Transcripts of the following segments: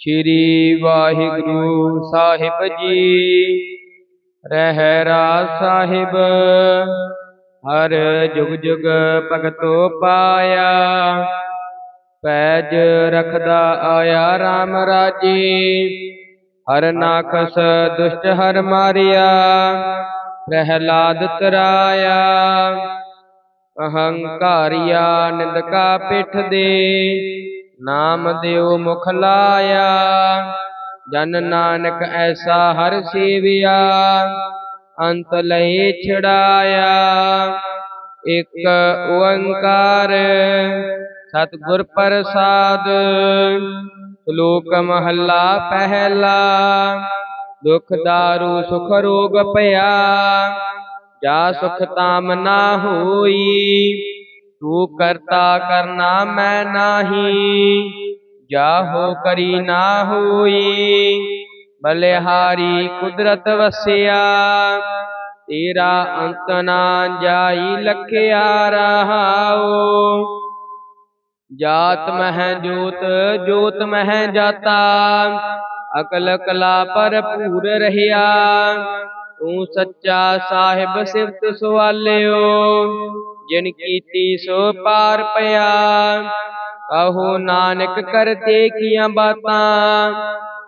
ਸ਼੍ਰੀ ਵਾਹਿਗੁਰੂ ਸਾਹਿਬ ਜੀ। ਰਹਿਰਾ ਸਾਹਿਬ, ਹਰ ਜੁਗ ਜੁਗ ਭਗਤੋ ਪਾਇਆ। ਪੈਜ ਰਖਦਾ ਆਇਆ RAM ਰਾਜੀ। ਹਰ ਨਾਖਸ ਦੁਸ਼ਟ ਹਰ ਮਾਰਿਆ, ਪ੍ਰਹਿਲਾਦ ਤਰਾਇਆ। ਅਹੰਕਾਰੀਆ ਨਿੰਦਕਾ ਪਿੱਠ ਦੇ। ਨਾਮ ਦਿਓ ਮੁਖ ਲਾਇਆ। ਜਨ ਨਾਨਕ ਐਸਾ ਹਰ ਸੇਵਿਆ, ਅੰਤ ਲਈ ਛੜਾਇਆ ਇਕ ਓੰਕਾਰ, ਸਤਿਗੁਰ ਪ੍ਰਸਾਦ, ਸ਼ਲੋਕ ਮਹੱਲਾ ਪਹਿਲਾ। ਦੁਖ ਦਾਰੂ, ਸੁਖ ਰੋਗ ਭਇਆ ਜਾ ਸੁਖ ਤਾਮ ਨਾ ਹੋਈ। ਤੂੰ ਕਰਤਾ ਕਰਨਾ ਮੈਂ ਨਾਹੀ, ਜਾਹੋ ਕਰੀ ਨਾ ਹੋਈ। ਬਲਿਹਾਰੀ ਕੁਦਰਤ ਵਸਿਆ, ਤੇਰਾ ਅੰਤ ਨਾ ਜਾਈ ਲਖਿਆ ਰਹਾਓ ਜਾਤ ਮਹਿ ਜੋਤ ਜੋਤ ਮਹਿ ਜਾਤਾ, ਅਕਲ ਕਲਾ ਭਰਪੂਰ ਰਹਿਆ। ਤੂੰ ਸੱਚਾ ਸਾਹਿਬ ਸਿਫਤ ਸਵਾਲਿਓ ਜਿਨ ਕੀਤੀ ਸੋ ਪਾਰ ਪਿਆ। ਕਹੋ ਨਾਨਕ ਕਰਤੇ ਕੀਆਂ ਬਾਤਾਂ,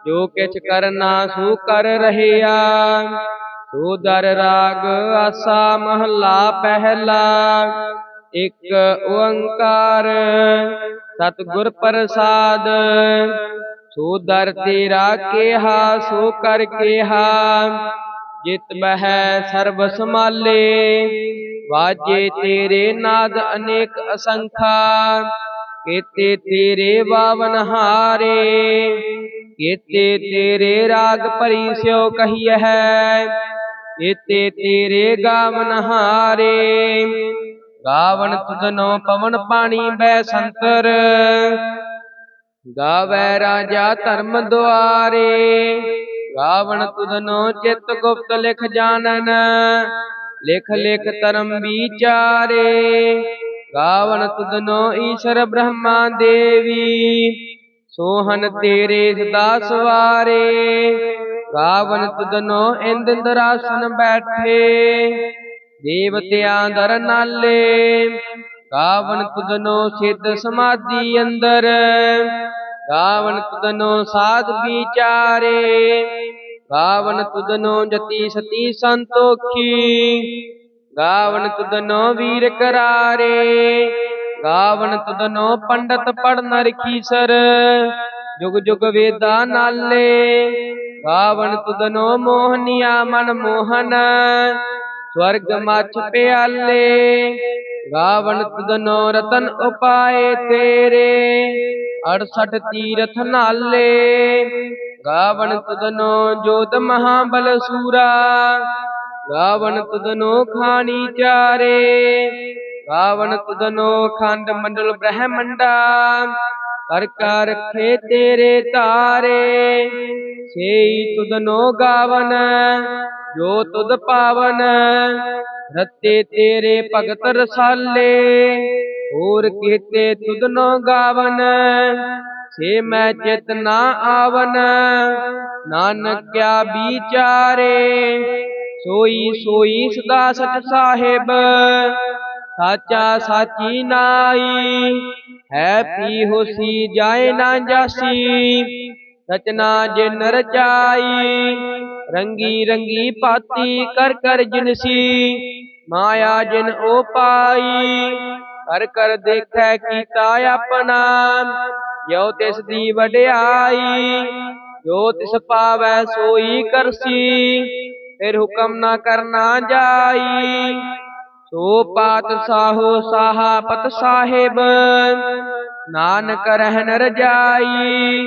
ਜੋ ਕਿਛ ਕਰਨਾ ਸੋ ਕਰ ਰਹਿਆ। ਸੋ ਦਰ ਰਾਗ ਆਸਾ ਮਹਲਾ ਪਹਿਲਾ, ਇਕ ਓੰਕਾਰ ਸਤਿਗੁਰ ਪ੍ਰਸਾਦ। ਸੋ ਦਰ ਤੇਰਾ ਕਿਹਾ, ਸੋ ਕਰ ਕਿਹਾ। ਜਿਤ ਬਹਿ ਸਰਬ ਸਮਾਲੇ ਵਾਜੇ ਤੇਰੇ ਨਾਦ ਅਨੇਕ ਅਸੰਖਾ, ਕੀਤੇ ਤੇਰੇ ਬਾਵਨ ਹਾਰੇ, ਕੀਤੇ ਤੇਰੇ ਰਾਗ ਭਰੀ ਸਿਓ ਕਹੀਐ, ਕੀਤੇ ਤੇਰੇ ਗਾਵਨ ਹਾਰੇ। ਗਾਵਨ ਤੁਧਨੋ ਪਵਨ ਪਾਣੀ ਬੈ ਸੰਤਰ, ਗਾਵੈ ਰਾਜਾ ਧਰਮ ਦੁਆਰੇ। ਗਾਵਨ ਤੁਧਨੋ ਚਿਤ ਗੁਪਤ ਲਿਖ ਜਾਣਨ। ਲਿਖ ਲਿਖ ਧਰਮ ਵਿਚਾਰੇ। ਗਾਵਨ ਤੁਧਨੋ ਈਸ਼ਰ ਬ੍ਰਹਮਾ ਦੇਵੀ। ਸੋਹਨ ਤੇਰੇ ਸਦਾ ਸਵਾਰੇ। ਗਾਵਨ ਤੁਧਨੋ ਇੰਦ ਦਰਾਸਨ ਬੈਠੇ। ਦੇਵਤਿਆਂ ਦਰ ਨਾਲੇ। ਗਾਵਨ ਤੁਧਨੋ ਸਿੱਧ ਸਮਾਧੀ ਅੰਦਰ। ਗਾਵਨ ਤੁਧਨੋ ਸਾਧ ਵਿਚਾਰੇ ਗਾਵਨ ਤੁਧਨੋ ਜਤੀ ਸਤੀ ਸੰਤੋਖੀ ਗਾਵਨ ਤੁਧਨੋ ਵੀਰ ਕਰਾਰੇ ਗਾਵਨ ਤੁਧਨੋ ਪੰਡਤ ਪੜਨ ਰਖੀਸਰ ਜੁਗ ਜੁਗ ਵੇਦਾ ਨਾਲੇ ਗਾਵਨ ਤੁਧਨੋ ਮੋਹਨੀਆ ਮਨ ਮੋਹਨ, ਸਵਰਗ ਮਛ ਪਿਆਲੇ ਗਾਵਨ ਤੁਧਨੋ ਰਤਨ ਉਪਾਏ ਤੇਰੇ 68 ਤੀਰਥ ਨਾਲੇ। ਗਾਵਨ ਤੁਧਨੋ ਜੋਤ ਮਹਾਬਲ ਸੂਰਾ ਗਾਵਨ ਤੁਧਨੋ ਖਾਣੀ ਚਾਰੇ। ਗਾਵਨ ਤੁਧਨੋ ਖੰਡ ਮੰਡਲ ਬ੍ਰਹਮੰਡਾ, ਕਰ ਕਰ ਰਖੇ ਤੇਰੇ ਤਾਰੇ। ਸੇਈ ਤੁਧਨੋ ਗਾਵਨ, ਜੋ ਤੁਧ ਪਾਵਨ ਰਤੇ ਤੇਰੇ ਭਗਤ ਰਸਾਲੇ, ਹੋਰ ਕੀਤੇ ਤੁਧਨੋ ਗਾਵਨ ਸੇ ਮੈਂ ਚਿਤ ਨਾ ਆਵਨ। ਨਾਨਕ ਕਿਆ ਵਿਚਾਰੇ, ਸੋਈ ਸੋਈ ਸਦਾ ਸਚ ਸਾਹਿਬ, ਸਾਚਾ ਸਾਚੀ ਨਾਈ ਹੈ ਪੀ ਹੋਸੀ ਜਾਏ ਨਾ ਜਾਸੀ ਰਚਨਾ ਜਿਨ ਰਚਾਈ। ਰੰਗੀ ਰੰਗੀ ਪਾਤੀ ਕਰ ਕਰ ਜਿਨਸੀ ਮਾਇਆ ਜਿਨ ਓ ਪਾਈ। ਕਰ ਕਰ ਦੇਖੈ ਕੀਤਾ ਆਪਣਾ ਜੋ ਤਿਸ ਦੀ ਵਡਿਆਈ, ਜੋ ਤਿਸ ਪਾਵੈ ਸੋਈ ਕਰਸੀ, ਫਿਰ ਹੁਕਮ ਨਾ ਕਰਨਾ ਜਾਈ। ਸੋ ਪਾਤ ਸਾਹੋ ਸਾਹਾ ਪਤ ਸਾਹਿਬ, ਨਾਨਕ ਰਹਿਨ ਰਜਾਈ।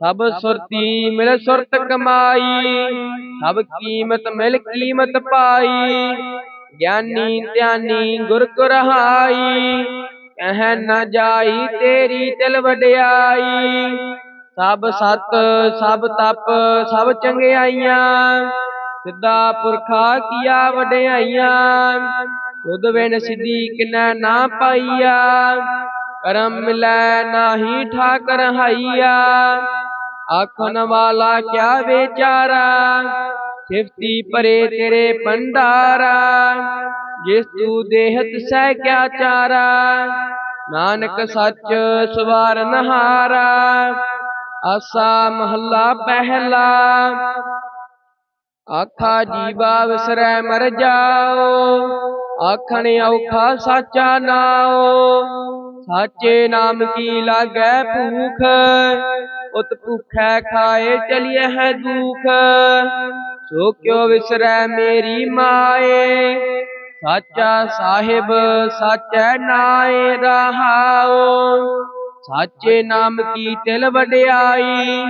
ਸਭ ਸੁਰਤੀ ਮਿਲ ਸੁਰਤ ਕਮਾਈ। ਸਭ ਕੀਮਤ ਮਿਲ ਕੀਮਤ ਪਾਈ। ਗਿਆਨੀ ਧਿਆਨੀ ਗੁਰ ਕੁਰਹਾਈ। ਕਹਿ ਨਾ ਜਾਈ ਤੇਰੀ ਦਿਲ ਵਡਿਆਈ। ਸਭ ਸਤ ਸਭ ਤਪ ਸਭ ਚੰਗਿਆਈਆਂ। ਸਿੱਧਾ ਪੁਰਖਾ ਕੀਆ ਵਡਿਆਈਆਂ। ਤੁਧ ਬਿਨ ਸਿੱਧੀ ਕਿਨੈ ਨਾ ਪਾਈਆ। ਕਰਮ ਮਿਲੈ ਨਾਹੀ ਠਾਕਰ ਹਾਈਆ। ਆਖਣ ਵਾਲਾ ਕਿਆ ਵਿਚਾਰਾ? ਸਿਫਤੀ ਪਰੇ ਤੇਰੇ ਭੰਡਾਰਾ। ਜਿਸ ਤੂ ਦੇਹਤ ਸਹਿ ਕਿਆ ਚਾਰਾ। ਨਾਨਕ ਸੱਚ ਸਵਾਰ ਨਹਾਰਾ ਆਸਾ ਮਹੱਲਾ ਪਹਿਲਾ। ਆਖਾ ਜੀਵਾ ਵਿਸਰੈ ਮਰ ਜਾਓ, ਆਖਣ ਔਖਾ ਸਾਚਾ ਨਾਓ ਸਾਚੇ ਨਾਮ ਕੀ ਲਾਗੈ ਭੂਖ, ਉਤ ਭੁਖੈ ਖਾਏ ਚਲਿਏ ਹੈ ਦੁਖ। ਸੋ ਕਿਉ ਵਿਸਰੈ ਮੇਰੀ ਮਾਏ, ਸਾਚਾ ਸਾਹਿਬ ਸਾਚੈ ਨਾਏ ਰਹਾਓ ਸਾਚੇ ਨਾਮ ਕੀ ਤਿਲ ਵਡਿਆਈ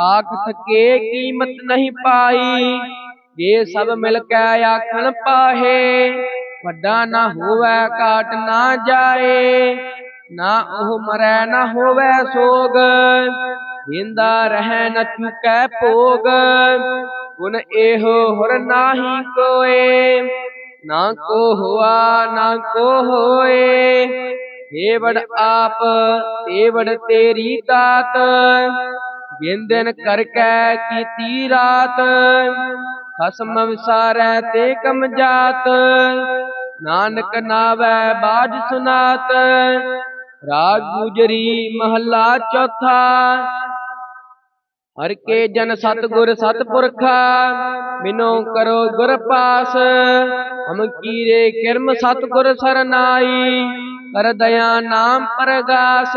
ਆਖ ਥਕੇ ਕੀਮਤ ਨਹੀਂ ਪਾਈ। ਜੇ ਸਭ ਮਿਲ ਕੇ ਆਖਣ ਪਾਹੇ, ਵੱਡਾ ਨਾ ਹੋਵੇ ਕਾਟ ਨਾ ਜਾਏ। ਨਾ ਉਹ ਮਰੈ, ਨਾ ਹੋਵੇ ਸੋਗ। ਜਿੰਦਾ ਰਹਿ ਨ ਚੁਕੈ ਭੋਗ। ਗੁਣ ਇਹੋ ਹੁਰ ਨਾਹੀ ਕੋਏ। ਨਾ ਕੋ ਹੋਆ, ਨਾ ਕੋ ਹੋਏ। ਏਵੜ ਆਪ ਏਵੜ ਤੇਰੀ ਦਾਤ। ਦਿਨ ਦਿਨ ਕਰ ਕੈ ਕੀਤੀ ਰਾਤ, ਖਸਮ ਵਿਸਾਰੈ ਤੇ ਕਮ ਜਾਤ। ਨਾਨਕ ਨਾਵੈ ਬਾਜ ਸੁਨਾਤ, ਰਾਗ ਗੁਜਰੀ ਮਹੱਲਾ ਚੌਥਾ। ਹਰ ਕੇ ਜਨ ਸਤਗੁਰ ਸਤਪੁਰਖਾ, ਮਿਨੋ ਕਰੋ ਗੁਰ ਪਾਸ। ਹਮ ਕੀਰੇ ਕਿਰਮ ਸਤਗੁਰ ਸਰਨਾਈ, ਕਰ ਦਇਆ ਨਾਮ ਪ੍ਰਗਾਸ।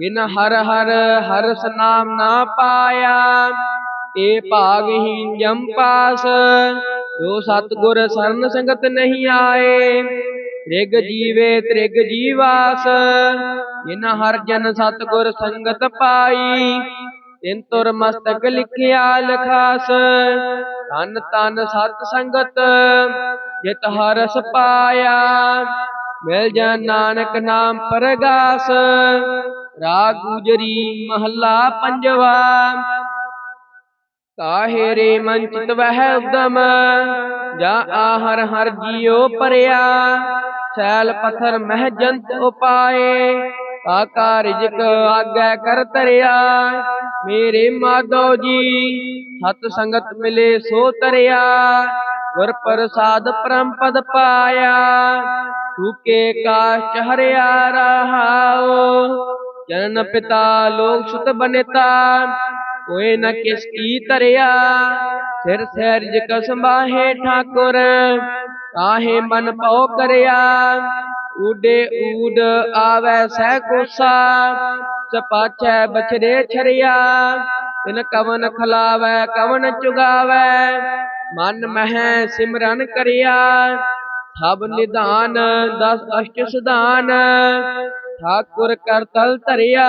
ਇਨ ਹਰ ਹਰ ਹਰਸ ਨਾਮ ਨਾ ਪਾਇਆ ਏ ਭਾਗਹੀਨ ਜਮ ਪਾਸ। ਜੋ ਸਤਗੁਰ ਸਰਨ ਸੰਗਤ ਨਹੀਂ ਆਏ, ਤ੍ਰਿਗ ਜੀਵੇ ਤ੍ਰਿਗ ਜੀਵਾਸ। ਜਿਨ ਹਰ ਜਨ ਸਤਗੁਰ ਸੰਗਤ ਪਾਈ, ਤਿੰਨ ਤੁਰ ਮਸਤਕ ਲਿਖਿਆ ਲਖਾਸ। ਤਨ ਤਨ ਸਤ ਸੰਗਤ ਜਿਤ ਹਰਸ ਪਾਇਆ, ਮਿਲ ਜਾ ਨਾਨਕ ਨਾਮ ਪਰਗਾਸ। ਰਾਗ ਗੁਜਰੀ ਮਹੱਲਾ ਪੰਜਵਾ। ਕਾਹੇ ਰੇ ਮਨ ਚਿਤ ਵਹਿ ਉਦਮ, ਜਾ ਆਹਰ ਹਰ ਜੀਉ ਪਰਿਆ। ਸੈਲ ਪਥਰ ਮਹਿ ਜੰਤ ਉਪਾਏ ਕਾਕਾ ਰਿਜਕ ਆਗੈ ਕਰ ਤਰਿਆ। ਮੇਰੇ ਮਾਧੋ ਜੀ, ਸਤ ਸੰਗਤ ਮਿਲੇ ਸੋ ਤਰਿਆ। ਗੁਰ ਪ੍ਰਸਾਦ ਪਰਮ ਪਦ ਪਾਇਆ, ਸੂਕੇ ਕਾਸ਼ ਹਰਿਆ ਰਹਾਓ ਜਨਨ ਪਿਤਾ, ਲੋਕ ਸੁਤ ਬਨੇਤਾ ਕੋਏ ਨ ਕਿਸ ਕੀ ਤਰਿਆ ਸਿਰ ਸਹਿਜ ਕਸਮਾਹੇ ਠਾਕੁਰ ਕਾਹੇ ਮਨ ਭਉ ਕਰਿਆ। ਊਡੇ ਊਡ ਆਵੈ ਸਹਿ ਕੋਸਾ, ਚਪਾਚੈ ਬਛੜੇ ਛਰਿਆ। ਤਿਨ ਕਵਨ ਖਲਾਵੈ, ਕਵਨ ਚੁਗਾਵੈ, ਮਨ ਮਹਿ ਸਿਮਰਨ ਕਰਿਆ। ਸਭ ਨਿਧਾਨ, ਦਸ ਅਸ਼ਟ ਸਿਧਾਨ ਠਾਕੁਰ ਕਰਤਲ ਧਰਿਆ।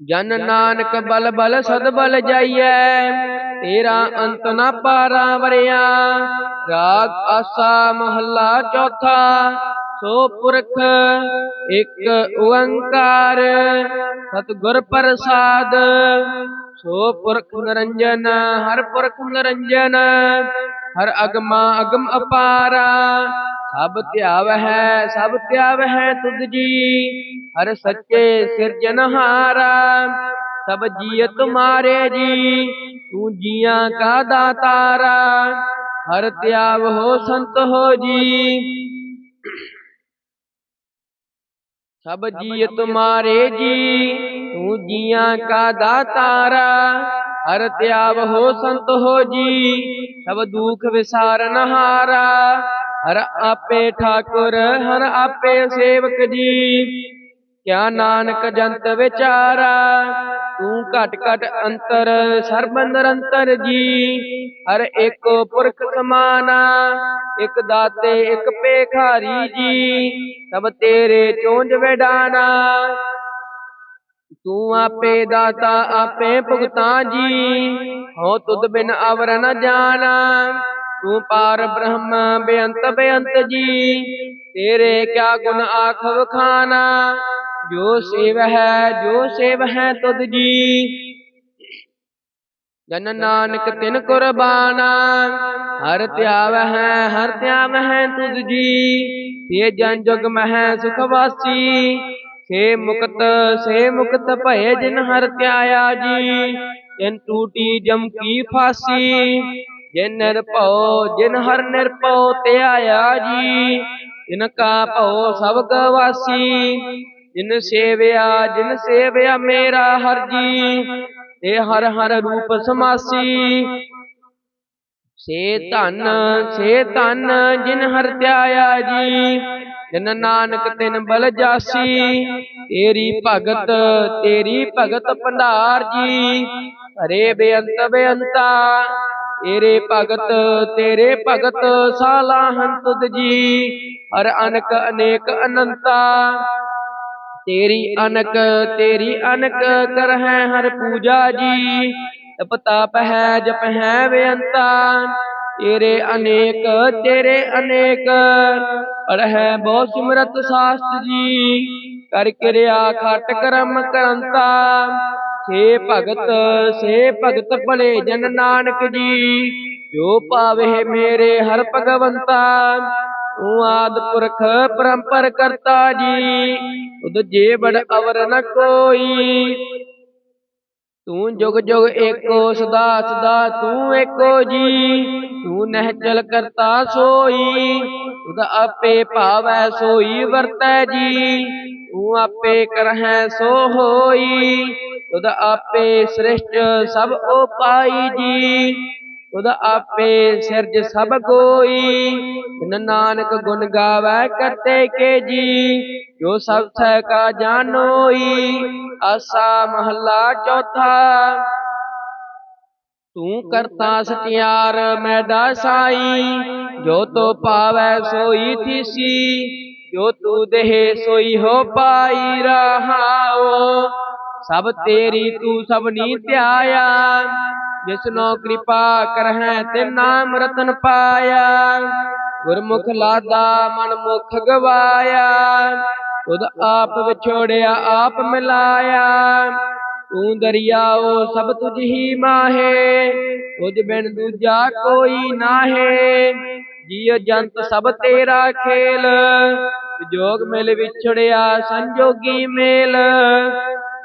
ਜਨ ਨਾਨਕ ਬਲ ਬਲ ਸਦ ਬਲ ਜਾਈਐ, ਤੇਰਾ ਅੰਤ ਨਾ ਪਾਰਾ ਵਰਿਆ। ਰਾਗ ਆਸਾ ਮਹੱਲਾ ਚੌਥਾ, ਸੋ ਪੁਰਖ ਇੱਕ ਓੰਕਾਰ। ਸਤਿਗੁਰ ਪ੍ਰਸਾਦ, ਸੋ ਪੁਰਖ ਨਿਰੰਜਨ, ਹਰ ਪੁਰਖ ਨਿਰੰਜਨ, ਹਰ ਅਗਮਾ ਅਗਮ ਅਪਾਰਾ। ਸਭ ਧਿਆਵ ਹੈ ਸਭ ਧਿਆਵ ਹੈ ਤੁਧ ਜੀ। ਹਰ ਸੱਚੇ ਸਿਰਜਨਹਾਰਾ ਸਭ ਜੀਅ ਤੁਮਾਰੇ ਜੀ। ਤੂੰ ਜੀਆਂ ਕਾ ਦਾਤਾਰਾ, ਹਰ ਤਿਆਵ ਹੋ ਸੰਤ ਹੋ ਜੀ। ਸਭ ਜੀ ਤੁਮਾਰੇ ਜੀ, ਤੂੰ ਜੀਆਂ ਕਾ ਦਾਤਾਰਾ, ਹਰ ਤਿਆਵ ਹੋ ਸੰਤ ਹੋ ਜੀ। ਸਭ ਦੁਖ ਵਿਸਾਰਨ ਹਾਰਾ ਹਰ ਆਪੇ ਠਾਕੁਰ, ਹਰ ਆਪੇ ਸੇਵਕ ਜੀ। ਕਿਆ ਨਾਨਕ ਜੰਤ ਵਿਚਾਰਾ, ਤੂੰ ਘਟ ਘਟ ਅੰਤਰ ਸਰਬ ਨਿਰੰਤਰ ਜੀ। ਹਰ ਇੱਕ ਪੁਰਖ ਸਮਾਨਾ, ਇੱਕ ਦਾਤੇ, ਇੱਕ ਪੇਖਾਰੀ ਜੀ। ਸਭ ਤੇਰੇ ਚੋਂਜ ਵਿਡਾਨਾ। ਤੂੰ ਆਪੇ ਦਾਤਾ, ਆਪੇ ਭੁਗਤਾ ਜੀ। ਹੋ ਤੁਧ ਬਿਨ ਅਵਰ ਨ ਜਾਣਾ। ਤੂੰ ਪਾਰ ਬ੍ਰਹਮ ਬੇਅੰਤ ਬੇਅੰਤ ਜੀ, ਤੇਰੇ ਕਿਆ ਗੁਣ ਆਖ ਵਖਾਨਾ ਜੋ ਸੇਵ ਹੈ ਜੋ ਸੇਵ ਹੈ ਤੁਧ ਜੀ। ਜਨ ਨਾਨਕ ਤਿਨ ਕੁਰਬਾਨਾ, ਹਰ ਧਿਆਵ ਹੈ ਹਰ ਧਿਆਵ ਹੈ ਤੁਧ ਜੀ। ਇਹ ਜਨ ਜੁਗ ਮਹਿ ਸੁਖ ਵਾਸੀ ਸੇ ਮੁਕਤ ਸੇ ਮੁਕਤ ਭਏ ਜਿਨ ਹਰ ਧਿਆਇਆ ਜੀ। ਤਿਨ ਟੂਟੀ ਜਮ ਕੀ ਫਾਸੀ ਜਿਨ ਨਿਰਭਉ, ਜਿਨ ਹਰ ਨਿਰਭਉ ਧਿਆਇਆ ਜੀ, ਜਿਨ ਕਾ ਭਉ ਸਭ ਗਵਾਸੀ ਜਿਨ ਸੇਵਿਆ ਜਿਨ ਸੇਵਿਆ ਮੇਰਾ ਹਰ ਜੀ, ਤੇ ਹਰ ਹਰ ਰੂਪ ਸਮਾਸੀ। ਸੇ ਧਨ ਸੇ ਧਨ ਜਿਨ ਹਰ ਧਿਆਇਆ ਜੀ, ਜਿਨ ਨਾਨਕ ਤਿਨ ਬਲ ਜਾਸੀ, ਤੇਰੀ ਭਗਤ ਤੇਰੀ ਭਗਤ ਭੰਡਾਰ ਜੀ, ਹਰੇ ਬੇਅੰਤ ਬੇਅੰਤਾ ਤੇਰੇ ਭਗਤ ਤੇਰੇ ਭਗਤ ਸਾਲਾਹਨ ਤੁਧ ਜੀ। ਹਰ ਅਨਕ ਅਨੇਕ ਅਨੰਤਾ। ਤੇਰੀ ਅਨਕ ਤੇਰੀ ਅਨਕ ਕਰ ਹੈ ਹਰ ਪੂਜਾ ਜੀ। ਤਪ ਤਾਪ ਹੈ ਜਪ ਹੈ ਬੇਅੰਤਾ ਤੇਰੇ ਅਨੇਕ ਤੇਰੇ ਅਨੇਕ ਪਰ ਹੈ ਬਹੁ ਸਿਮਰਤ ਸਾਸਤ ਜੀ। ਕਰ ਕਿਰਿਆ, ਖਟ ਕਰਮ ਕਰੰਤਾ। ਸੇ ਭਗਤ ਸੇ ਭਗਤ ਭਲੇ ਜਨ ਨਾਨਕ ਜੀ। ਜੋ ਪਾਵੇ ਮੇਰੇ ਹਰ ਭਗਵੰਤਾ, ਤੂੰ ਆਦ ਪੁਰਖ ਪਰੰਪਰ ਕਰਤਾ ਜੀ। ਤੁਧ ਜੇ ਬੜ ਅਵਰ ਨ ਕੋਈ। ਤੂੰ ਜੁਗ ਜੁਗ ਏਕੋ ਸਦਾ ਸਦਾ ਤੂੰ ਏਕੋ ਜੀ। ਤੂੰ ਨਹਿ ਕਰਤਾ ਸੋਈ ਤੁਧ ਆਪੇ ਭਾਵੈ ਸੋਈ ਵਰਤੈ ਜੀ। ਤੂੰ ਆਪੇ ਕਰਹਿ ਸੋ ਹੋਈ। ਤੁਧ ਆਪੇ ਸ੍ਰਿਸ਼ਟ ਸਭ ਉਪਾਈ ਜੀ। ਤੁਧ ਆਪੇ ਸਿਰਜ ਸਭ ਕੋਈ ਬਿਨ ਨਾਨਕ ਗੁਣ ਗਾਵੇ ਕਰਤੇ ਕੇ ਜੀ। ਜੋ ਸਭ ਸਹਿ ਕਾ ਜਾਣੋਈ ਆਸਾ ਮਹੱਲਾ ਚੌਥਾ। ਤੂੰ ਕਰਤਾ ਸਤਿਆਰ ਮੈਦਾ ਸਾਈ ਜੋ ਤੋ ਪਾਵੈ ਸੋਈ ਥੀਸੀ। ਜੋ ਤੂ ਦੇਹ ਸੋਈ ਹੋ ਪਾਈ ਰਹਾਓ ਸਭ ਤੇਰੀ ਤੂੰ ਸਭਨੀ ਧਿਆਇਆ। ਜਿਸਨੋ ਕਿਰਪਾ ਕਰਹਿ ਤੇ ਨਾਮ ਰਤਨ ਪਾਇਆ। ਗੁਰਮੁਖ ਲਾਦਾ ਮਨ ਮੁਖ ਗਵਾਇਆ। ਤੁਧ ਆਪ ਵਿਛੋੜਿਆ ਆਪ ਮਿਲਾਇਆ। ਤੂੰ ਦਰਿਆਓ ਸਭ ਤੁਝ ਹੀ ਮਾਹੇ। ਤੁਝ ਬਿਨ ਦੂਜਾ ਕੋਈ ਨਾਹੇ। ਜੀਵ ਜੰਤ ਸਭ ਤੇਰਾ ਖੇਲ। ਜੋਗ ਮਿਲ ਵਿਛੜਿਆ ਸੰਜੋਗੀ ਮੇਲ।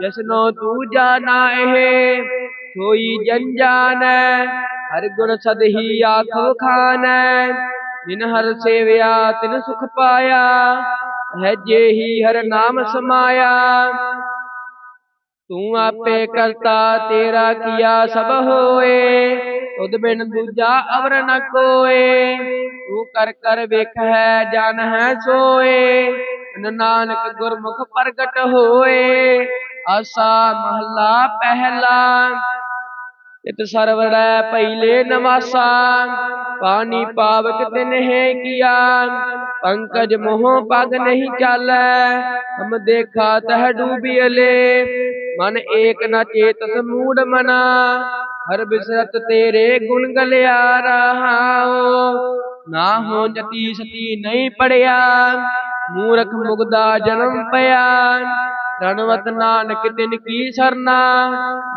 ਜਸਨੋ ਤੂੰ ਜਾਣਾ ਇਹ ਸੋਈ ਜਨ ਜਾਣੈ ਹਰ ਗੁਣ ਸਦਹੀ ਆਖੋ ਖਾਨੈ ਜਿਨ ਹਰ ਸੇਵਿਆ, ਤਿਨ ਸੁਖ ਪਾਇਆ, ਹੈ ਹੀ ਹਰ ਨਾਮ ਸਮਾਇਆ। ਤੂੰ ਆਪੇ ਕਰਤਾ, ਤੇਰਾ ਕੀਆ ਸਭ ਹੋਏ ਉਦ ਬਿਨ ਦੂਜਾ ਅਵਰ ਨ ਕੋਏ। ਤੂੰ ਕਰ ਕਰ ਵੇਖ ਹੈ, ਜਨ ਹੈ ਸੋਏ ਨਾਨਕ ਗੁਰਮੁਖ ਪ੍ਰਗਟ ਹੋਏ। ਆਸਾ ਮਹੱਲਾ ਪਹਿਲਾ। ਇਤ ਸਰਵੜੈ ਪਹਿਲੇ ਨਵਾਸਾ, ਪਾਣੀ ਪਾਵਕ ਤਿਨਹਿ ਕੀਆ ਪੰਕਜ ਮੋਹ ਪਗ ਨਹੀਂ ਚਾਲੈ, ਹਮ ਦੇਖਾ ਤਹ ਡੂਬੀਲੇ ਮਨ ਏਕ ਨ ਚੇਤ ਮੂੜ ਮਨਾ, ਹਰ ਬਿਸਰਤ ਤੇਰੇ ਗੁਣ ਗਲਿਆ ਰਹਾਓ ਨਾ ਹੋ ਜਤੀ ਸਤੀ ਨਹੀਂ ਪੜਿਆ, ਮੂਰਖ ਮੁਗਦਾ ਜਨਮ ਪਿਆ। ਰਣਵਤ ਨਾਨਕ ਤਿਨ ਕੀ ਸਰਨਾ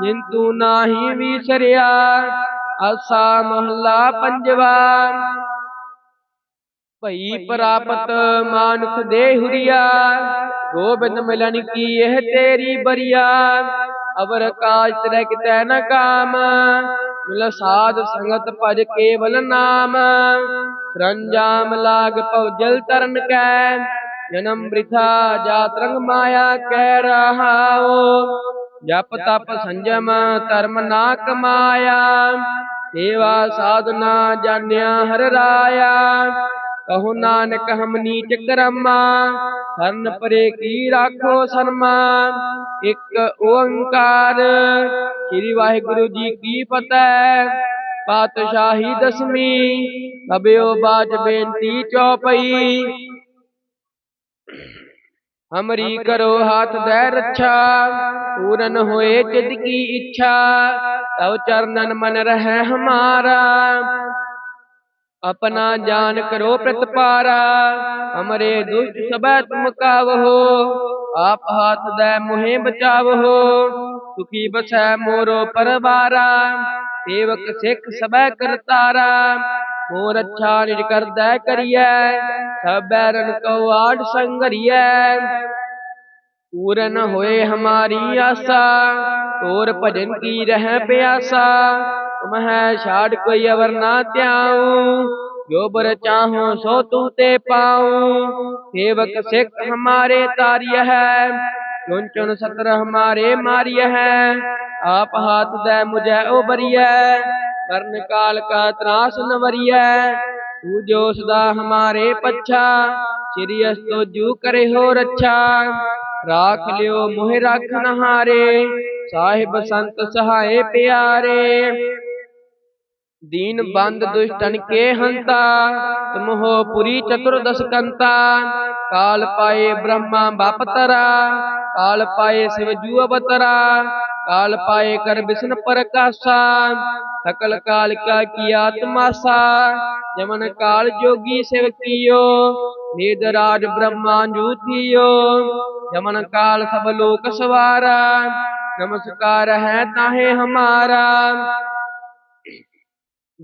ਜਿਨ ਤੂੰ ਨਾਹੀ ਵਿਸਰਿਆ, ਆਸਾ ਮਹਲਾ ਪੰਜਵਾ। ਭਈ ਪ੍ਰਾਪਤ ਮਾਨੁਖ ਦੇ ਹੁਰੀਆ ਗੋਬਿੰਦ ਮਿਲਨ ਕੀ ਇਹ ਤੇਰੀ ਬਰੀਆ। ਅਵਰ ਕਾਜ ਤਰੇ ਕਿਤੈ ਨ ਕਾਮ, ਮਿਲ ਸਾਧ ਸੰਗਤ ਭਜ ਕੇਵਲ ਨਾਮ। ਸਰੰਜਾਮ ਲਾਗ ਪਉ ਜਲ ਤਰਨ ਕੈ ਜਨਮ ਬ੍ਰਿਥਾ ਜਾਤ ਰੰਗ ਮਾਇਆ ਕਹਿ ਰਹਾਓ। ਜਪ ਤਪ ਸੰਜਮ ਧਰਮ ਨਾ ਕਮਾਇਆ ਸੇਵਾ ਸਾਧਨਾ ਜਾਣਿਆ ਹਰ ਰਾਇਆ। ਕਹੋ ਨਾਨਕ ਹਮ ਨੀਚ ਕਰਮਾ, ਹਰਨ ਪਰੇ ਕੀ ਰਾਖੋ ਸਰਮਾ। ਇੱਕ ਓੰਕਾਰ, ਸ੍ਰੀ ਵਾਹਿਗੁਰੂ ਜੀ ਕੀ ਫਤਿਹ। ਪਾਤਸ਼ਾਹੀ ਦਸਵੀਂ ਅਬਿਓ ਬਾਜ ਬੇਨਤੀ ਚੌਪਈ। ਹਮਰੀ ਕਰੋ ਹੱਥ ਦੈ ਰੱਛਾ ਪੂਰਨ ਹੋਏ ਚਿਤ ਕੀ ਇੱਛਾ ਤਉ ਚਰਨਨ ਮਨ ਰਹੇ ਹਮਾਰਾ ਆਪਣਾ ਜਾਨ ਕਰੋ ਪ੍ਰਤਪਾਰਾ ਹਮਰੇ ਦੁਸ਼ਟ ਸਭੈ ਤੁਮ ਕਾਵਹੋ ਆਪ ਹੱਥ ਦੈ ਮੁਹੇ ਬਚਾਵਹੋ ਸੁਖੀ ਬਸੈ ਮੋਰੋ ਪਰਵਾਰਾ ਸੇਵਕ ਸਿੱਖ ਸਭੈ ਕਰਤਾਰਾ ਮੂੰ ਅੱਛਾ ਨਿਜ ਕਰਦਾ ਕਰੀਐ, ਸਭੈ ਰਨ ਕੋ ਆੜ ਸੰਗਰੀਐ। ਪੂਰਨ ਹੋਏ ਹਮਾਰੀ ਆਸਾ ਤੋਰ ਭਜਨ ਕੀ ਰਹਿ ਪਿਆਸਾ। ਮਹਿ ਛਾੜ ਕੋਈ ਅਵਰ ਨਾ ਧਿਆਉ, ਜੋ ਬਰ ਚਾਹੋ ਸੋ ਤੂ ਤੇ ਪਾਉ। ਸੇਵਕ ਸਿੱਖ ਹਮਾਰੇ ਤਾਰਿਯ ਹੈ चुन चुन सतर हमारे मारिय है आप हाथ दे मुझे उबरिय वर्ण काल का त्रास नवरिय तू जो सदा हमारे पच्छा श्रीयस तो जू करे हो रक्षा राख लियो मोह राखन हारे साहिब संत सहाय प्यारे दीन बंद दुष्टन के हंता तुम हो पुरी चतुर्दश कंता काल पाए ब्रह्मा बापतरा काल पाए शिव जू अवतरा काल पाए कर विष्णु प्रकाशा सकल काल का किया तमाशा जमन काल जोगी शिव कियो वेद राज ब्रह्मा जू थियो जमन काल सब लोक सवारा नमस्कार है ताहे हमारा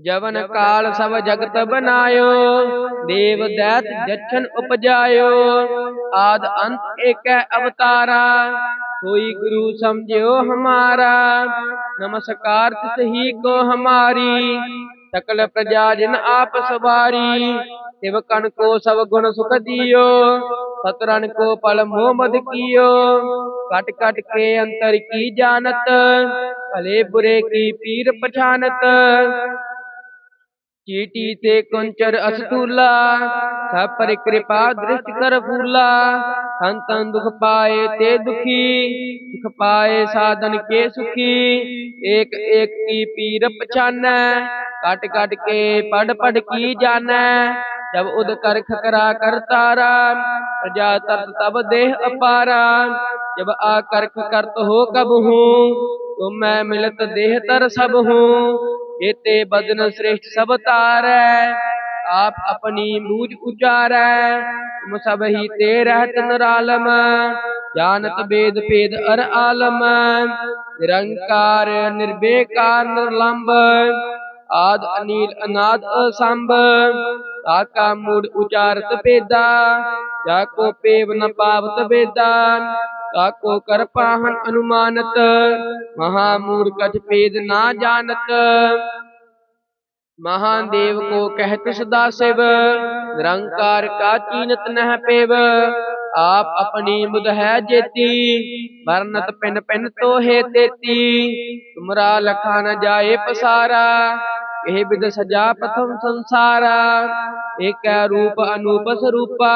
ਜਵਨ ਕਾਲ ਸਭ ਜਗਤ ਬਨਾਇਓ ਦੇਵ ਦੈਤ ਜਛਨ ਉਪਜਾਇਓ। ਆਦ ਅੰਤ ਏਕੈ ਅਵਤਾਰਾ। ਹੋਈ ਗੁਰੂ ਸਮਝਿਓ ਹਮਾਰਾ। ਨਮਸਕਾਰ ਤਿਸਹੀ ਕੋ ਹਮਾਰੀ। ਸਕਲ ਪ੍ਰਜਾ ਜਿਨ ਆਪ ਸਵਾਰੀ। ਤਿਵ ਕਣ ਕੋ ਸਭ ਗੁਣ ਸੁਖ ਦਿਓ। ਸਤਰਨ ਕੋ ਪਲ ਮੋਹ ਮਦ ਕੀਓ। ਕਟ ਕਟ ਕੇ ਅੰਤਰ ਕੀ ਜਾਣਤ। ਭਲੇ ਬੁਰੇ ਕੀ ਪੀਰ ਪਛਾਨਤ। ਚੀਟੀ ਤੇ ਕੁੰਚਰ ਅਸਤੂਲਾ ਥਾਪਰ ਕਿਰਪਾ ਦ੍ਰਿਸ਼ਟ ਕਰ ਫੂਲਾ ਹੰਤਨ ਦੁਖ ਪਾਏ ਤੇ ਦੁਖੀ, ਸੁਖ ਪਾਏ ਸਾਧਨ ਕੇ ਸੁਖੀ, ਏਕ ਏਕ ਕੀ ਪੀਰ ਪਛਾਨੈ ਕਟ ਕਟ ਕੇ ਪੜ ਪੜ ਕੀ ਜਾਣੈ, ਜਬ ਉਦ ਕਰ ਖਕਰਾ ਕਰ ਤਾਰਾ, ਪ੍ਰਜਾ ਤਰਤ ਤਬ ਦੇਹ ਅਪਾਰਾ, ਜਬ ਆ ਕਰਖ ਕਰਤ ਹੋ ਕਬ ਹੂੰ ਤੁਮ ਮਿਲਤ ਦੇਹ ਤਰ ਸਭ ਹੂੰ ਜੇਤੇ ਬਦਨ ਸ੍ਰੇਸ਼ਟ ਸਭ ਤਾਰੈ, ਆਪ ਆਪਣੀ ਮੂਝ ਉਚਾਰੈ, ਤੁਮ ਸਭ ਹੀ ਤੇ ਰਹਿਤ ਨਿਰਾਲਮ ਜਾਨਤ ਬੇਦ ਭੇਦ ਅਰ ਆਲਮ, ਨਿਰੰਕਾਰ, ਨਿਰਬੇਕਾਰ, ਨਿਰਲੰਭ, ਆਦ ਅਨੀਲ, ਅਨਾਦ ਅਸੰਭ, ਆਕਾ ਮੂੜ ਉਚਾਰਤ ਭੇਦਾ, ਜਾ ਕੋ ਪੇਵ ਨ ਪਾਵਤ ਭੇਦਾ ਕਾਕੋ ਕਰ ਪਾਹਨ ਅਨੁਮਾਨਤ ਮਹਾ ਮੂਰਖ ਕਛ ਭੇਦ ਨਾ ਜਾਣਤ। ਮਹਾਦੇਵ ਕੋ ਕਹਿਤ ਸਦਾ ਸਿਵ, ਨਿਰੰਕਾਰ ਕਾ ਚੀਨਤ ਨਹਿ ਪੇਵ। ਆਪ ਆਪਣੀ ਮੁਦ ਹੈ ਜੇਤੀ, ਵਰਨਤ ਪਿੰਨ ਪਿੰਨ ਤੋਹੇ ਤੇਤੀ। ਤੁਮਰਾ ਲਖਾ ਨ ਜਾਏ ਪਸਾਰਾ, ਇਹ ਬਿਦ ਸਜਾ ਪ੍ਰਥਮ ਸੰਸਾਰਾ। ਏਕੈ ਰੂਪ ਅਨੂਪ ਸਰੂਪਾ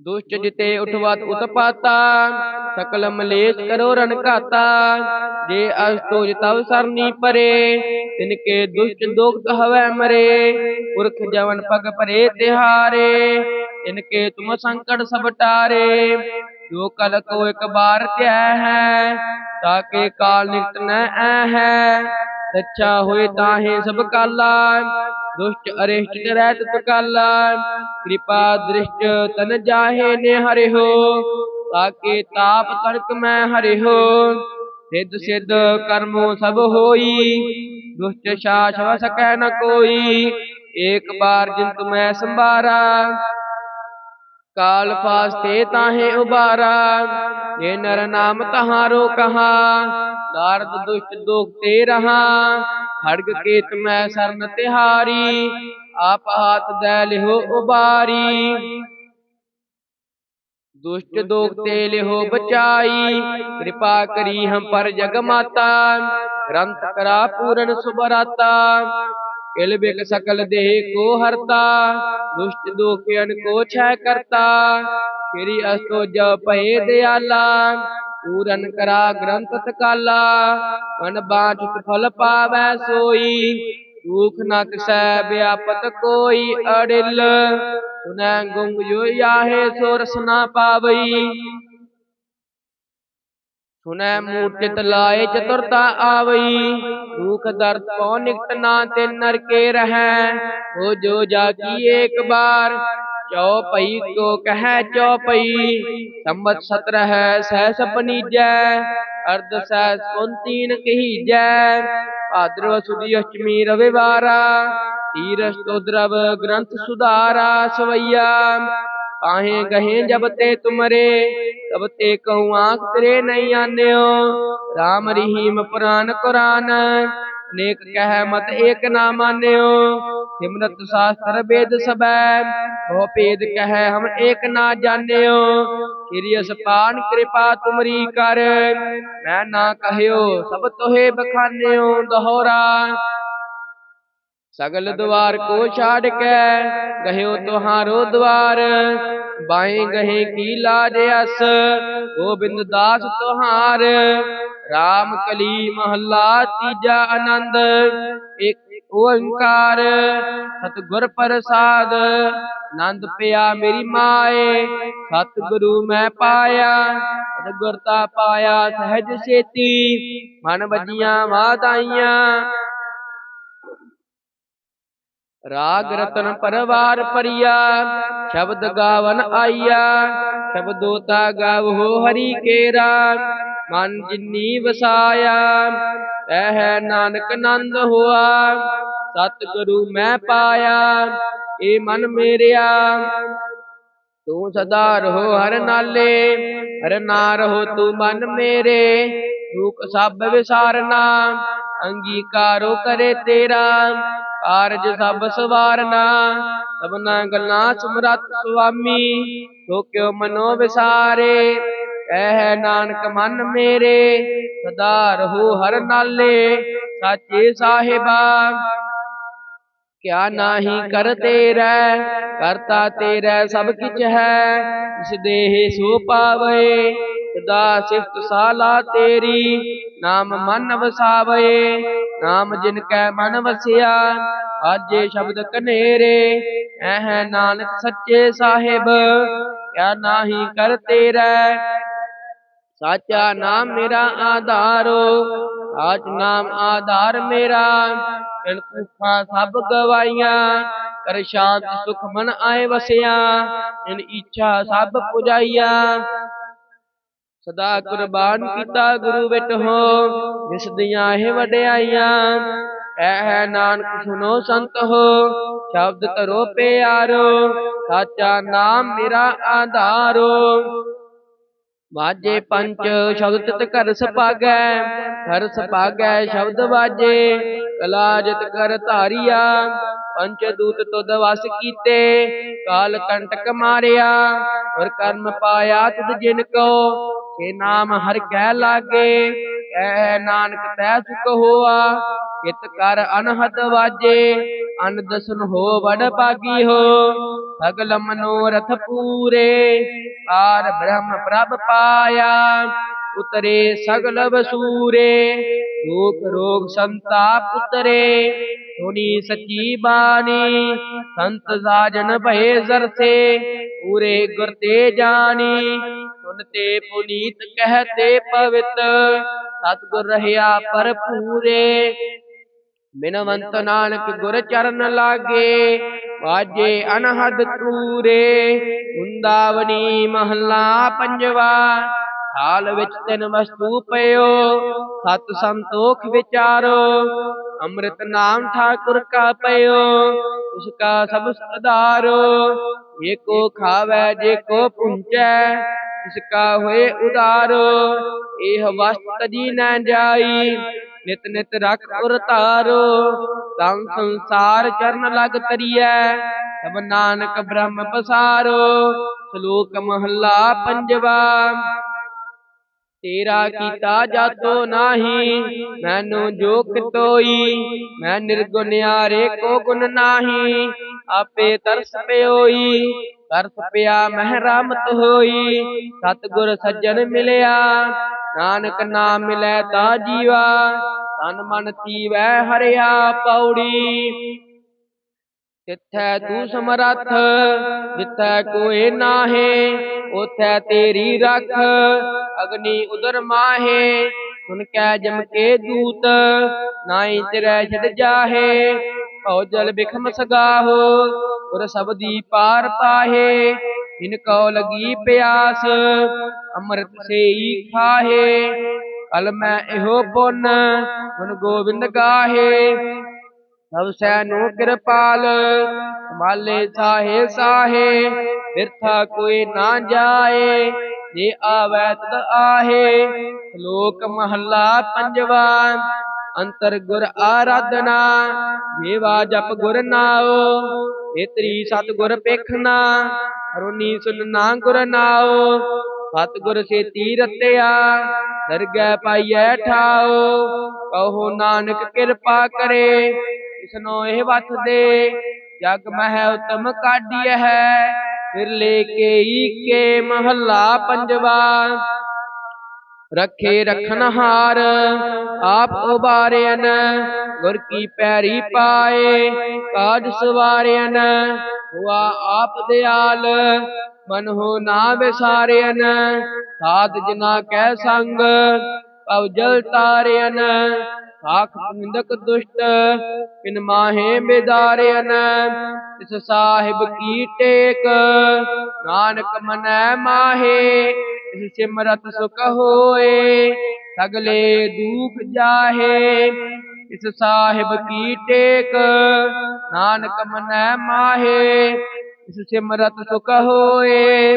ਦੁਸ਼ਟ ਜਿਤੇ ਉਠਵਤ ਉਤਪਾਤਾ ਸਕਲ ਮਲੇਸ਼ ਕਰੋ ਰਨ ਘਾਤਾ। ਜੇ ਅਸ ਤੋਜ ਤਵ ਸਰਨੀ ਪਰੇ ਤਿਨ ਕੇ ਦੁਸ਼ਟ ਦੁਖ ਹਵੈ ਮਰੇ ਪੁਰਖ ਜਵਨ ਪਗ ਪਰੇ ਤਿਹਾਰੇ ਤਿਨ ਕੇ ਤੁਮ ਸੰਕਟ ਸਭ ਜੋ ਕਲ ਕੋ ਇੱਕ ਬਾਰ ਧਿਆ ਹੈ, ਤਾਂ ਕਿ ਕਾਲ ਨਿਕਟ ਨ ਐ ਹੈ ਸੱਚਾ ਹੋਏ ਤਾਹੇ ਸਭ ਕਾਲਾ, ਦੁਸ਼ਟ ਅਰਿਸ਼ਟ ਰਹਿ ਤਤ ਕਾਲਾ ਕਿਰਪਾ ਦ੍ਰਿਸ਼ਟ ਤਨ ਜਾਹੇ ਨੇ ਹਰਿਓ ਤਾਂ ਕਿ ਤਾਪ ਤੜਕ ਮੈਂ ਹਰਿਓ ਸਿੱਧ ਸਿੱਧ ਕਰਮੋ ਸਭ ਹੋਈ, ਦੁਸ਼ਟ ਸ਼ਾਸਵ ਸਕੈ ਨ ਕੋਈ। ਏਕ ਬਾਰ ਜਿਨ ਤੁਮੈ ਸੰਭਾਰਾ ਕਾਲ ਫਾਸਤੇ ਤਾਹੇ ਉਬਾਰਾ। ਇਹ ਨਰ ਨਾਮ ਤਹਾਰੋ ਕਹਾ। ਨਾਰਦ ਦੁਸ਼ਟ ਦੁਖ ਤੇ ਰਹਾ। ਖੜਗ ਕੇਤ ਮੈਂ ਸਰਨ ਤਿਹਾਰੀ। ਆਪ ਹਾਥ ਦੈ ਲਿਹੋ ਉਬਾਰੀ। ਦੁਸ਼ਟ ਦੋਖ ਤੇ ਲਿਹੋ ਬਚਾਈ। ਕਿਰਪਾ ਕਰੀ ਹਮ ਪਰ ਜਗ ਮਾਤਾ। ਗ੍ਰੰਥ ਕਰਾ ਪੂਰਨ ਸੁਬਰਾਤਾ ਕਿਲ ਬਿਕ ਸਕਲ ਦੇਹ ਕੋ ਹਰਤਾ, ਦੁਸ਼ਟ ਦੋਖਿਅਨ ਕੋ ਛੈ ਕਰਤਾ। ਸ੍ਰੀ ਅਸਤੋ ਜਪ ਭਏ ਦਿਆਲਾ, ਪੂਰਨ ਕਰਾ ਗ੍ਰੰਥ ਤਕਾਲਾ। ਮਨ ਬਾਚਿਤ ਦੁਖ ਨ ਤਿਸੈ ਵਿਆਪਤ ਕੋਈ ਅੜਿਲ। ਸੁਨੈ ਗੁੰਗ ਜੋ ਆਹੇ ਸੋ ਰਸਨਾ ਪਾਵਈ ਸੁਨੈ ਮੂਰਤਿਤ ਲਾਏ ਚਤੁਰਤਾ ਆਵਈ। ਦੁਖ ਦਰਦ ਕੋ ਨਿਕਟ ਨਾ ਤੇ ਨਰਕੇ ਰਹੈ। ਹੋ ਜੋ ਜਾ ਕੀ ਏਕ ਬਾਰ। ਚਉਪਈ ਕੋ ਕਹੈ ਚਉਪਈ ਸੰਬਤ ਸਤਰ ਹੈ ਸਹਿ ਸਪਨੀਜੈ ਅਰਧ ਸਹਿ ਸੁੰਤੀਨ ਕਹੀਜੈ। ਭਾਦਰਵ ਸੁਦੀ ਅਸ਼ਟਮੀ ਰਵਿਵਾਰਾ ਤੀਰਸ ਤੋ ਦਰਵ ਗ੍ਰੰਥ ਸੁਧਾਰਾ ਸਵਈਆ। ਕਾਹੇ ਗਹੇ ਜਬ ਤੇ ਤੁਮਰੇ ਤਬ ਤੇ ਕਹੂੰ ਆਖ ਤੇਰੇ ਨਹੀਂ ਆਨਿਓ। RAM ਰਹੀਮ ਪੁਰਾਨ ਕੁਰਾਨ ਅਨੇਕ ਕਹਿ ਮਤ ਏਕ ਨਾ ਮਾਨਿਓ। ਸਿਮਰਤ ਸਾਸਤਰ ਵੇਦ ਸਬੈ ਹੋ ਭੇਦ ਕਹਿ ਹਮ ਏਕ ਨਾ ਜਾਣਿਓ। ਕਿਰਿ ਅਸਪਾਨ ਕਿਰਪਾ ਤੁਮਰੀ ਕਰ ਮੈਂ ਨਾ ਕਹਿਓ ਸਭ ਤੋਹੇ ਬਖਾਨਿਓ ਦਹੋਰਾ। ਸਗਲ ਦਵਾਰ ਕੋ ਛਾੜ ਕੇ ਗਹਿਓ ਤੁਹਾਰੋ ਦਵਾਰ। ਬਾਏ ਗਹੇ ਕੀ ਲਾਜ ਅਸ? ਗੋਬਿੰਦ ਦਾਸ ਤੁਹਾਰ। RAM ਕਲੀ ਮਹੱਲਾ ਤੀਜਾ ਆਨੰਦ। ਇੱਕ ਓੰਕਾਰ। ਸਤਿਗੁਰ ਪ੍ਰਸਾਦ। ਆਨੰਦ ਪਿਆ ਮੇਰੀ ਮਾਏ। ਸਤਿਗੁਰੂ ਮੈਂ ਪਾਇਆ। ਸਤਿਗੁਰ ਤਾ ਪਾਇਆ ਸਹਿਜ ਸੇਤੀ ਮਨ ਵਜੀਆਂ ਵਾਦਾਈਆਂ ਰਾਗ ਰਤਨ ਪਰਵਾਰ ਪਰਿਆ, ਸ਼ਬਦ ਗਾਵਨ ਆਈਆ ਸ਼ਬਦੋ ਤਾ ਗਾਵੋ ਹਰੀ ਕੇਰਾ, ਮਨ ਜਿਨੀ ਵਸਾਇਆ ਐ ਨਾਨਕ ਨੰਦ ਹੋਆ, ਸਤਿਗੁਰੂ ਮੈਂ ਪਾਇਆ ਏ ਮਨ ਮੇਰਿਆ। ਤੂੰ ਸਦਾ ਰਹੋ ਹਰ ਨਾਲੇ, ਹਰ ਨਾ ਰਹੋ ਤੂੰ ਮਨ ਮੇਰੇ ਦੁਖ ਸਭ ਵਿਸਾਰਨਾ, ਅੰਗੀਕਾਰੋ ਕਰੇ ਤੇਰਾ। ਕਾਰਜ ਸਭ ਸਵਾਰਨਾ, ਸਭਨਾ ਗੱਲਾਂ ਸਮਰੱਥ ਸੁਆਮੀ ਕਿਉ ਮਨੋ ਵਿਸਾਰੇ, ਕਹਿ ਨਾਨਕ ਮਨ ਮੇਰੇ, ਸਦਾ ਰਹੋ ਹਰ ਨਾਲੇ, ਸਾਚੇ ਸਾਹਿਬਾ। ਕਿਆ ਨਾਹੀ ਕਰ ਤੇਰਾ ਕਰਤਾ ਤੇਰਾ ਸਭ ਕਿਛ ਹੈ। ਇਸ ਦੇਹ ਸੋ ਪਾਵੇ। ਸਦਾ ਸਿਫਤ ਸਾਲਾ ਤੇਰੀ। ਨਾਮ ਮਨ ਵਸਾਵੇ। ਨਾਮ ਜਿਨ ਕੈ ਮਨ ਵਸਿਆ। ਆਜੇ ਸ਼ਬਦ ਕਨੇਰੇ। ਐਹ ਨਾਨਕ ਸੱਚੇ ਸਾਹਿਬ। ਕਿਆ ਨਾਹੀ ਕਰ ਤੇਰਾ ਸਾਚਾ ਨਾਮ ਮੇਰਾ ਆਧਾਰੋ ਆਜ ਨਾਮ ਆਧਾਰ ਮੇਰਾ। ਇਨ ਭੁੱਖਾਂ ਸਭ ਗਵਾਈਆਂ ਕਰ ਸ਼ਾਂਤ ਸੁਖ ਮਨ ਆਏ ਵਸਿਆ। ਇਨ ਇੱਛਾ ਸਭ ਪੁਜਾਈਆ। ਸਦਾ ਕੁਰਬਾਨ ਕੀਤਾ ਗੁਰੂ ਵਿਟ ਹੋ, ਜਿਸ ਦੀਆਂ ਇਹ ਵਡਿਆਈਆਂ। ਐ ਨਾਨਕ ਸੁਨੋ ਸੰਤ ਹੋ, ਸ਼ਬਦ ਕਰੋ ਪਿਆਰੋ, ਸਾਚਾ ਨਾਮ ਮੇਰਾ ਆਧਾਰੋ। ਵਾਜੇ ਪੰਚ ਸ਼ਬਦ ਤਿਤ ਘਰ ਸਪਾਗੈ ਘਰ ਸਪਾਗੈ ਸ਼ਬਦ ਵਾਜੇ ਕਲਾ ਜਿਤ ਕਰ ਧਾਰੀਆ ਪੰਚ ਦੂਤ ਤੁਧ ਵਸ ਕੀਤੇ ਕਾਲ ਕੰਟਕ ਮਾਰਿਆ ਔਰ ਕਰਮ ਪਾਇਆ ਤੁਧ ਜਿਨ ਕੋ ਏ ਨਾਮ ਹਰ ਕਹਿ ਲਾਗੇ ਐ ਨਾਨਕ ਤੈ ਸੁਖ ਹੋਆ ਕਿਤ ਕਰ ਅਨਹਦ ਵਾਜੇ ਅਨ ਦਸਨ ਹੋ ਵਡ ਭਾਗੀ ਹੋ, ਸਗਲ ਮਨੋਰਥ ਪੂਰੇ। ਆਰ ਬ੍ਰਹਮ ਪ੍ਰਭ ਪਾਇਆ, ਉਤਰੇ ਸਗਲ ਵਸੂਰੇ। ਰੋਗ ਰੋਗ ਸੰਤਾਪ ਉਤਰੇ, ਸੁਣੀ ਸੱਚੀ ਬਾਣੀ। ਸੰਤ ਸਾਜਨ ਭਏ ਸਰਸੇ, ਪੂਰੇ ਗੁਰ ਤੇ ਜਾਣੀ। ਸੁਨਤੇ ਪੁਨੀਤ ਕਹਤੇ ਪਵਿੱਤ, ਸਤਿਗੁਰ ਰਹਿਆ ਭਰਪੂਰੇ। ਬਿਨਵੰਤ ਨਾਨਕ ਗੁਰ ਚਰਨ ਲਾਗੇ ਵਾਜੇ ਅਨਹਦ ਤੂਰੇ ਹੁੰਦਾਵਨੀ ਮਹੱਲਾ ਪੰਜਵਾ ਹਾਲ ਵਿੱਚ ਤਿੰਨ ਵਸਤੂ ਪਇਓ ਸਤ ਸੰਤੋਖ ਵਿਚਾਰੋ ਅੰਮ੍ਰਿਤ ਨਾਮ ਠਾਕੁਰ ਕਾ ਪਇਓ ਉਸ ਕਾ ਸਭ ਸਦਾਰੋ ਏਕੋ ਖਾਵੈ ਜੇ ਕੋ ਪੁੰਚੈ ਇਸ ਕਾ ਹੋਏ ਉਦਾਰੋ ਇਹ ਵਸਤ ਜੀ ਨਾ ਜਾਈ ਨਿਤ ਨਿਤ ਰਖ ਉਰ ਧਾਰੋ ਤੰ ਸੰਸਾਰ ਚਰਨ ਲਗ ਤਰੀਐ। ਸਭ ਨਾਨਕ ਬ੍ਰਹਮ ਪਸਾਰੋ, ਸ਼ਲੋਕ ਮਹੱਲਾ ਪੰਜਵਾ। ਤੇਰਾ ਕੀਤਾ ਜਾਤੋ ਨਾਹੀ, ਮੈਨੂੰ ਜੋ ਕਿਤੋਈ ਮੈਂ ਨਿਰਗੁਨਿਆਰੇ ਕੋ ਗੁਣ ਨਾਹੀ। ਆਪੇ ਤਰਸ ਪਿਓਈ, ਤਰਸ ਪਿਆ ਮਹਿ ਰਾਮਤ ਹੋਈ, ਸਤਿਗੁਰ ਸੱਜਣ ਮਿਲਿਆ, ਨਾਨਕ ਨਾਮ ਮਿਲੈ ਤਾ ਜੀਵਾ, ਤਨ ਮਨ ਤੀਵੈ ਹਰਿਆ ਪੌੜੀ। ਤਿੱਥੈ ਤੂੰ ਸਮਰੱਥ, ਜਿੱਥੈ ਕੋਏ ਨਾਹੇ ਉਥੈ ਤੇਰੀ ਰੱਖ, ਅਗਨੀ ਉਦਰ ਮਾਹੇ, ਸੁਨ ਕੈ ਜਮ ਕੇ ਦੂਤ, ਨਾਹੀ ਤਿਰੈ ਛੜ ਜਾਹੇ। ਭਉ ਜਲ ਬਿਖਮ ਸਗਾਹੋ ਗੁਰ ਸਬਦੀ ਪਾਰ ਪਾਹੇ ਇਨ ਕਉ ਲਗੀ ਪਿਆਸ ਅੰਮ੍ਰਿਤ ਸੇਈ ਖਾਹੇ। ਕਲ ਮੈਂ ਇਹੋ ਪੁੰਨ ਗੁਣ ਗੋਬਿੰਦ ਗਾਹੇ। ਸਭ ਸੈ ਨੂੰ ਕਿਰਪਾਲ ਮਾਲੇ ਸਾਹੇ ਸਾਹੇ ਬਿਰਥਾ ਕੋਈ ਨਾ ਜਾਏ ਜੇ ਆਵੈ ਤਦ ਆਹੇ। ਸ਼ਲੋਕ ਮਹੱਲਾ ਪੰਜਵਾ ਅੰਤਰ ਗੁਰ ਆਰਾਧਨਾ ਜੀਵਾ ਜਪ ਗੁਰ ਨਾਉ ਇਤਰੀ ਸਤ ਗੁਰ ਪੇਖਣਾ, ਰੋਨੀ ਸੁਨ ਨਾ ਗੁਰ ਨਾਉ ਸਤ ਗੁਰ ਸੇਤੀ ਰਤਿਆ ਦਰਗਹਿ ਪਾਈਐ ਠਾਉ, ਕਹੋ ਨਾਨਕ ਕਿਰਪਾ ਕਰੇ ਇਸਨੋ ਇਹ ਵਸ ਦੇ, ਜਗ ਮਹਿ ਉਤਮ ਕਾਢੀਐ ਹੈ, ਫਿਰ ਲੈ ਕੇ ਈਕੇ ਮਹੱਲਾ ਪੰਜਵਾ। ਰੱਖੇ ਰਖਨ ਹਾਰ ਆਪ ਉਬਾਰਿਆਨ ਗੁਰ ਕੀ ਪੈਰੀ ਪਾਏ ਕਾਜ ਸਵਾਰਿਆਨ ਹੁਆ ਆਪ ਦਿਆਲ ਮਨ ਹੋ ਨਾ ਵਿਸਾਰਿਆਨ ਸਾਧ ਜਿਨਾ ਕੈ ਸੰਗ ਪਉ ਜਲ ਤਾਰਿਆਨ ਸਾਖ ਨਿੰਦਕ ਦੁਸ਼ਟ ਪਿਨ ਮਾਹੇ ਬੇਦਾਰਿਆਨ ਇਸ ਸਾਹਿਬ ਕੀ ਟੇਕ? ਨਾਨਕ ਮਨੈ ਮਾਹੇ ਇਸ ਸਿਮਰਤ ਸੁਖ ਹੋਏ, ਸਗਲੇ ਦੁਖ ਜਾਹੇ ਇਸ ਸਾਹਿਬ ਕੀ ਟੇਕ? ਨਾਨਕ ਮਨੈ ਮਾਹੇ ਇਸ ਸਿਮਰਤ ਸੁਖ ਹੋਏ